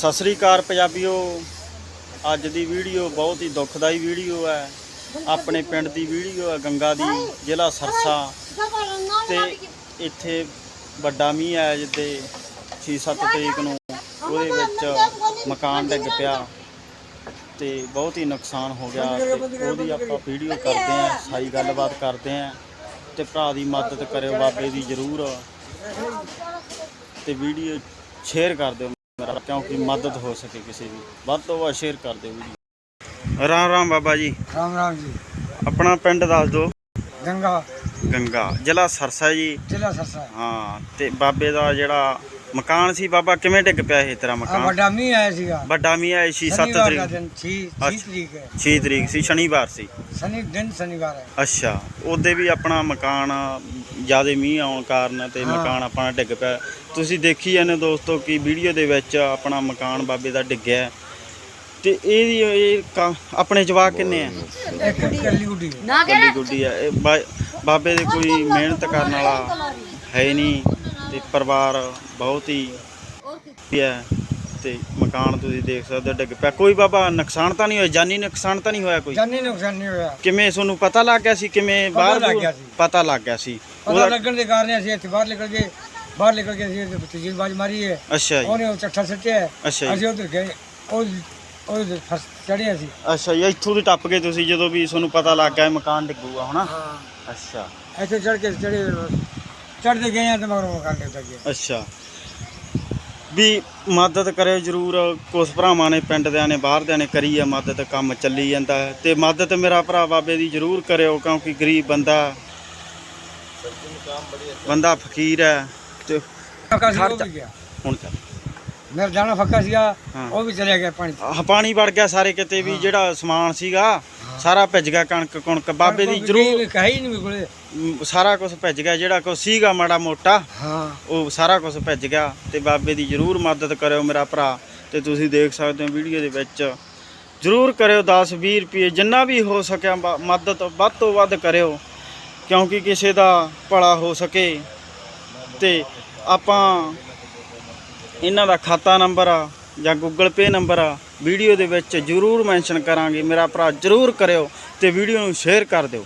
ਸਤਿ ਸ੍ਰੀ ਅਕਾਲ ਪੰਜਾਬੀਓ। ਅੱਜ ਦੀ ਵੀਡੀਓ ਬਹੁਤ ਹੀ ਦੁਖਦਾਈ ਵੀਡੀਓ ਹੈ। ਆਪਣੇ ਪਿੰਡ ਦੀ ਵੀਡੀਓ ਹੈ, ਗੰਗਾ ਦੀ, ਜ਼ਿਲ੍ਹਾ ਸਰਸਾ। ਤੇ ਇੱਥੇ ਵੱਡਾ ਮੀਂਹ ਆਇਆ ਜਿੱਤੇ 6-7 ਤਰੀਕ ਨੂੰ ਉਹਦੇ ਵਿੱਚ ਮਕਾਨ ਡਿੱਗ ਪਿਆ। ਤੇ ਬਹੁਤ ਹੀ ਨੁਕਸਾਨ ਹੋ ਗਿਆ। ਤੇ ਉਹਦੀ ਆਪਾਂ ਵੀਡੀਓ ਕਰਦੇ ਆਂ ਸਾਰੀ ਗੱਲਬਾਤ ਕਰਦੇ ਆਂ ਤੇ ਭਰਾ ਦੀ ਮਦਦ ਕਰਿਓ, ਬਾਬੇ ਦੀ ਜ਼ਰੂਰ। ਤੇ ਵੀਡੀਓ ਸ਼ੇਅਰ ਕਰ ਦਿਓ। ਮੇਰਾ ਕਿਉਂਕਿ ਮਦਦ ਹੋ ਸਕੇ ਕਿਸੇ ਦੀ। ਵੱਧ ਤੋਂ ਵੱਧ ਸ਼ੇਅਰ ਕਰ ਦਿਓ ਵੀਡੀਓ। ਰਾਮ ਰਾਮ ਬਾਬਾ ਜੀ। ਰਾਮ ਰਾਮ ਜੀ। ਆਪਣਾ ਪਿੰਡ ਦੱਸ ਦਿਓ। ਗੰਗਾ। ਗੰਗਾ। ਜ਼ਿਲ੍ਹਾ ਸਰਸਾ ਜੀ। ਜ਼ਿਲ੍ਹਾ ਸਰਸਾ। ਹਾਂ ਤੇ ਬਾਬੇ ਦਾ ਜਿਹੜਾ ਮਕਾਨ ਸੀ ਬਾਬਾ ਕਿਵੇਂ ਡਿੱਗ ਪਿਆ ਇਹ ਤੇਰਾ ਮਕਾਨ? ਵੱਡਾ ਮੀਂਹ ਆਇਆ ਸੀਗਾ। ਵੱਡਾ ਮੀਂਹ ਆਇਆ ਸੀ 7 ਸ਼ਨੀਵਾਰ ਦਾ ਤਰੀਕ। ਦਿਨ 6 ਅੱਛਾ। ਤਰੀਕ ਹੈ। 6 ਤਰੀਕ ਸੀ ਸ਼ਨੀਵਾਰ ਸੀ। ਸ਼ਨੀ ਦਿਨ ਸ਼ਨੀਵਾਰ ਹੈ। ਅੱਛਾ ਉਹਦੇ ਵੀ ਆਪਣਾ ਮਕਾਨ ਜਿਆਦੇ ਮੀਂਹ ਆਉਣ ਕਾਰਨ ਤੇ ਹਾਂ। ਮਕਾਨ ਆਪਣਾ ਡਿੱਗ ਪਿਆ। ਤੁਸੀਂ ਦੇਖੀ ਜਾਂਦੇ ਹੋ ਦੋਸਤੋ ਕਿ ਵੀਡੀਓ ਦੇ ਵਿੱਚ ਆਪਣਾ ਮਕਾਨ ਬਾਬੇ ਦਾ ਡਿੱਗਿਆ ਹੈ। ਤੇ ਇਹਦੀ ਇਹ ਕਾ- ਆਪਣੇ ਜਵਾਕ ਕਿੰਨੇ ਆ? ਇੱਕ ਕੱਲੀ ਗੁੱਡੀ ਹੈ। ਗੱਡੀ ਗੁੱਡੀ ਆ। ਇਹ ਬਾ- ਬਾਬੇ ਦੇ ਕੋਈ ਮਿਹਨਤ ਕਰਨ ਵਾਲਾ ਹੈ ਨਹੀਂ। ਤੇ ਪਰਿਵਾਰ ਬਹੁਤ ਹੀ ਹੈ ਤੇ ਮਕਾਨ ਤੁਸੀਂ ਦੇਖ ਸਕਦੇ ਹੋ ਡਿੱਗ ਪਿਆ। ਕੋਈ ਬਾਬਾ ਨੁਕਸਾਨ ਤਾਂ ਨਹੀਂ ਹੋਇਆ? ਜਾਨੀ ਨੁਕਸਾਨ ਤਾਂ ਨਹੀਂ ਹੋਇਆ ਕੋਈ? ਜਾਨੀ ਨੁਕਸਾਨ ਨਹੀਂ ਹੋਇਆ। ਕਿਵੇਂ ਤੁਹਾਨੂੰ ਪਤਾ ਲੱਗ ਗਿਆ ਸੀ? ਕਿਵੇਂ ਬਾਹਰ ਲੱਗ ਬੂਰ- ਗਿਆ ਸੀ। ਪਤਾ ਲੱਗ ਗਿਆ ਸੀ? ਪਤਾ ਲੱਗਣ ਦੇ ਕਾਰਨ ਅਸੀਂ ਇੱਥੇ ਬਾਹਰ ਨਿਕਲ ਗਏ। ਬਾਹਰ ਨਿਕਲ ਕੇ ਅਸੀਂ ਤਜੀਲ ਬਾਜ ਮਾਰੀ ਹੈ। ਅੱਛਾ ਜੀ। ਉਹਨੇ ਉਹ ਚੱਠਾ ਸੱਟਿਆ ਹੈ। ਅੱਛਾ ਜੀ। ਅਸੀਂ ਉਧਰ ਗਏ। ਉਹ ਉਹ ਫਸ ਚੜੇ ਅਸੀਂ ਅੱਛਾ ਜੀ ਇੱਥੋਂ ਦੀ ਟੱਪ ਗਏ ਤੁਸੀਂ ਜਦੋਂ ਵੀ ਤੁਹਾਨੂੰ ਪਤਾ ਲੱਗ ਗਿਆ ਮਕਾਨ ਡਿੱਗੂਗਾ ਹਨਾ? ਹਾਂ। ਅੱਛਾ। ਇੱਥੇ ਚੜ ਕੇ ਚੜੇ ਚੜਦੇ ਗਏ ਆ ਤੇ ਮਗਰੋਂ ਡਿੱਗ ਗਿਆ ਅੱਛਾ। ਵੀ ਮਦਦ ਕਰਿਓ ਜਰੂਰ ਕੁਛ ਭਰਾਵਾਂ ਨੇ ਪਿੰਡ ਦਿਆਂ ਨੇ ਬਾਹਰ ਦਿਆਂ ਨੇ ਕਰੀ ਆ ਮਦਦ ਕੰਮ ਚੱਲੀ ਜਾਂਦਾ ਹੈ। ਤੇ ਮਦਦ ਮੇਰਾ ਭਰਾ ਬਾਬੇ ਦੀ ਜਰੂਰ ਕਰਿਓ ਕਿਉਂਕਿ ਗਰੀਬ ਬੰਦਾ ਬੰਦਾ ਫਕੀਰ ਹੈ ਤੇ ਫੱਕਾ ਸੀ ਉਹ ਖਰਚਾ। ਵੀ ਗਿਆ। ਹੁਣ ਚੱਲ। ਮੇਰਾ ਜਾਣਾ ਫੱਕਾ ਸੀਗਾ। ਉਹ ਵੀ ਚਲਿਆ ਗਿਆ ਪਾਣੀ ਪਾਣੀ ਵੜ ਗਿਆ ਸਾਰੇ ਕਿਤੇ ਵੀ ਜਿਹੜਾ ਸਮਾਨ ਸੀਗਾ ਸਾਰਾ ਭਿੱਜ ਗਿਆ ਕਣਕ ਕੁਣਕ ਬਾਬੇ ਦੀ ਜਰੂਰ। ਕਹੀ ਨਹੀਂ ਮੇਰੇ ਕੋਲੇ। ਸਾਰਾ ਕੁਝ ਭਿੱਜ ਗਿਆ ਜਿਹੜਾ ਕੁਛ ਸੀਗਾ ਮਾੜਾ ਮੋਟਾ ਹਾਂ। ਉਹ ਸਾਰਾ ਕੁਝ ਭਿੱਜ ਗਿਆ। ਤੇ ਬਾਬੇ ਦੀ ਜਰੂਰ ਮਦਦ ਕਰਿਓ ਮੇਰਾ ਭਰਾ ਤੇ ਤੁਸੀਂ ਦੇਖ ਸਕਦੇ ਹੋ ਵੀਡੀਓ ਦੇ ਵਿੱਚ। ਜਰੂਰ ਕਰਿਓ 10 20 ਰੁਪਏ ਜਿੰਨਾ ਵੀ ਹੋ ਸਕਿਆ ਮਦਦ ਵੱਧ ਤੋਂ ਵੱਧ ਕਰਿਓ ਕਿਉਂਕਿ ਕਿਸੇ ਦਾ ਭਲਾ ਹੋ ਸਕੇ। ਤੇ ਆਪਾਂ ਇਹਨਾਂ ਦਾ ਖਾਤਾ ਨੰਬਰ ਆ ਜਾਂ ਗੂਗਲ ਪੇ ਨੰਬਰ ਆ ਵੀਡੀਓ ਦੇ ਵਿੱਚ ਜਰੂਰ ਮੈਂਸ਼ਨ ਕਰਾਂਗੇ। ਮੇਰਾ ਭਰਾ ਜਰੂਰ ਕਰਿਓ ਤੇ ਵੀਡੀਓ ਨੂੰ ਸ਼ੇਅਰ ਕਰ ਦਿਓ।